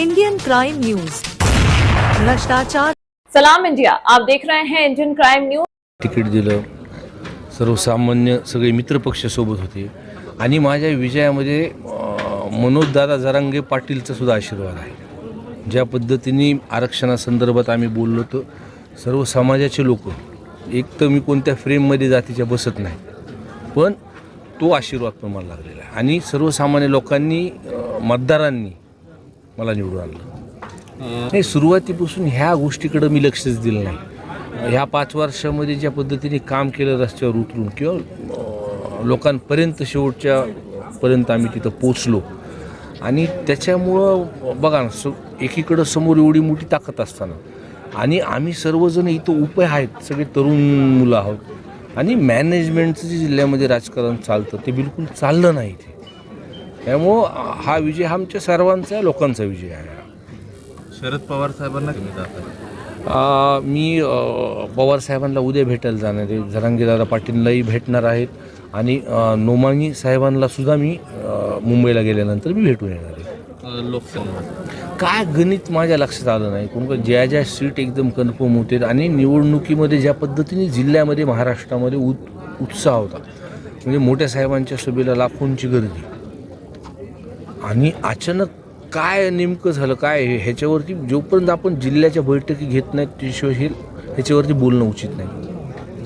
Indian crime news भ्रष्टाचार सलाम India. आप देख रहे हैं इंडियन क्राइम न्यूज तिकीट दिलं. सर्वसामान्य सगळे मित्रपक्ष सोबत होते. आणि माझ्या विजयामध्ये मनोजदादा जरांगे पाटीलचा सुद्धा आशीर्वाद आहे. ज्या पद्धतीने आरक्षणासंदर्भात आम्ही बोललो तर सर्व समाजाचे लोक एक तर मी कोणत्या फ्रेममध्ये जातीच्या बसत नाही पण तो आशीर्वाद पण मला लागलेला आहे. आणि सर्वसामान्य लोकांनी मतदारांनी मला निवडून आणलं नाही सुरुवातीपासून ह्या गोष्टीकडं मी लक्षच दिलं नाही. ह्या पाच वर्षामध्ये ज्या पद्धतीने काम केलं रस्त्यावर उतरून किंवा लोकांपर्यंत शेवटच्या पर्यंत आम्ही तिथं पोचलो. आणि त्याच्यामुळं बघा ना स एकीकडं समोर एवढी मोठी ताकद असताना आणि आम्ही सर्वजण इथं उपाय आहेत सगळे तरुण मुलं आहोत. आणि मॅनेजमेंटचं जे जिल्ह्यामध्ये राजकारण चालतं ते बिलकुल चाललं नाही इथे. त्यामुळं हा विजय हा आमच्या सर्वांचा लोकांचा विजय आहे. शरद पवार साहेबांना आ, मी पवार साहेबांना उद्या भेटायला जाणार आहे. जरांगीदादा पाटीललाही भेटणार आहेत. आणि अ, नोमानी साहेबांना सुद्धा मी अ, मुंबईला गेल्यानंतर मी भेटून येणार आहे. लोकसभा. काय गणित माझ्या लक्षात आलं नाही. कोण का ज्या ज्या सीट एकदम कन्फर्म होते आणि निवडणुकीमध्ये ज्या पद्धतीने जिल्ह्यामध्ये महाराष्ट्रामध्ये उत उत्साह होता. म्हणजे मोठ्या साहेबांच्या सभेला लाखोंची गर्दी. आणि अचानक काय नेमकं झालं काय हे- ह्याच्यावरती जोपर्यंत आपण जिल्ह्याच्या बैठकी घेत नाहीत त्याशिवाय ह्याच्यावरती बोलणं उचित नाही.